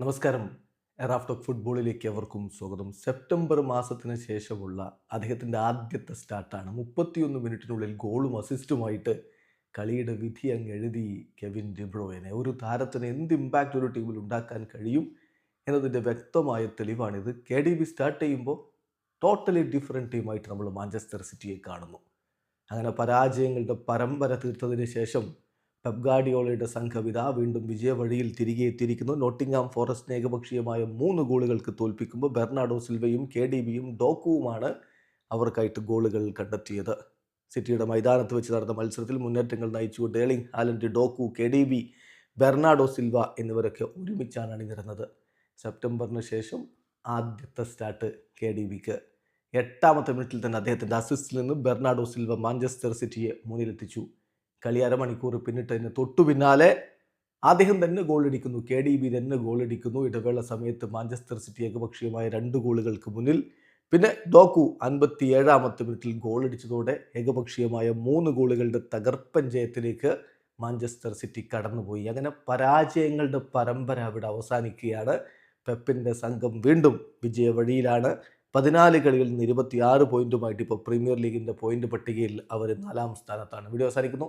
നമസ്കാരം. എറാഫ്റ്റോക്ക് ഫുട്ബോളിലേക്ക് അവർക്കും സ്വാഗതം. സെപ്റ്റംബർ മാസത്തിന് ശേഷമുള്ള അദ്ദേഹത്തിന്റെ ആദ്യത്തെ സ്റ്റാർട്ടാണ്. മുപ്പത്തിയൊന്ന് മിനിറ്റിനുള്ളിൽ ഗോളും അസിസ്റ്റുമായിട്ട് കളിയുടെ വിധി അങ്ങ് എഴുതി കെവിൻ ഡിബ്രോയനെ ഒരു താരത്തിന് എന്ത് ഇമ്പാക്റ്റ് ഒരു ടീമിൽ ഉണ്ടാക്കാൻ കഴിയും എന്നതിന്റെ വ്യക്തമായ തെളിവാണിത്. കെ ഡി ബി സ്റ്റാർട്ട് ചെയ്യുമ്പോൾ ടോട്ടലി ഡിഫറെന്റ് ടീമായിട്ട് നമ്മൾ മാഞ്ചസ്റ്റർ സിറ്റിയെ കാണുന്നു. അങ്ങനെ പരാജയങ്ങളുടെ പരമ്പര തീർത്തതിന് ശേഷം പെബ്ഗാഡിയോളയുടെ സംഘം ഇതാ വീണ്ടും വിജയവഴിയിൽ തിരികെ എത്തിയിരിക്കുന്നു. നോട്ടിംഗ്ഹാം ഫോറസ്റ്റ് ഏകപക്ഷീയമായ മൂന്ന് ഗോളുകൾക്ക് തോൽപ്പിക്കുമ്പോൾ ബെർണാഡോ സിൽവയും കെ ഡി ബിയും ഡോക്കുവുമാണ് അവർക്കായിട്ട് ഗോളുകൾ കണ്ടെത്തിയത്. സിറ്റിയുടെ മൈതാനത്ത് വെച്ച് നടന്ന മത്സരത്തിൽ മുന്നേറ്റങ്ങൾ നയിച്ചു ഡേളിംഗ് Haaland Doku K D B Bernardo Silva എന്നിവരൊക്കെ ഒരുമിച്ചാണ് അണിനിരുന്നത്. സെപ്റ്റംബറിന് ശേഷം ആദ്യത്തെ സ്റ്റാർട്ട് കെ ഡി ബിക്ക്. എട്ടാമത്തെ മിനിറ്റിൽ തന്നെ അദ്ദേഹത്തിന്റെ അസിസ്റ്റിൽ നിന്ന് ബെർണാഡോ സിൽവ മാഞ്ചസ്റ്റർ സിറ്റിയെ മുന്നിലെത്തിച്ചു. കളി അരമണിക്കൂർ പിന്നിട്ടതിന് തൊട്ടു പിന്നാലെ അദ്ദേഹം തന്നെ ഗോളടിക്കുന്നു കെ ഡി ബി തന്നെ ഗോളടിക്കുന്നു ഇടവേള സമയത്ത് മാഞ്ചസ്റ്റർ സിറ്റി ഏകപക്ഷീയമായ രണ്ട് ഗോളുകൾക്ക് മുന്നിൽ. പിന്നെ ഡോക്കു അൻപത്തി ഏഴാമത്തെ മിനിറ്റിൽ ഗോളടിച്ചതോടെ ഏകപക്ഷീയമായ മൂന്ന് ഗോളുകളുടെ തകർപ്പൻ ജയത്തിലേക്ക് മാഞ്ചസ്റ്റർ സിറ്റി കടന്നുപോയി. അങ്ങനെ പരാജയങ്ങളുടെ പരമ്പര അവിടെ അവസാനിക്കുകയാണ്. പെപ്പിന്റെ സംഘം വീണ്ടും വിജയ വഴിയിലാണ്. പതിനാല് കളികളിൽ നിന്ന് ഇരുപത്തിയാറ് പോയിന്റുമായിട്ട് ഇപ്പോൾ പ്രീമിയർ ലീഗിന്റെ പോയിന്റ് പട്ടികയിൽ അവർ നാലാം സ്ഥാനത്താണ്. വീഡിയോ അവസാനിക്കുന്നു.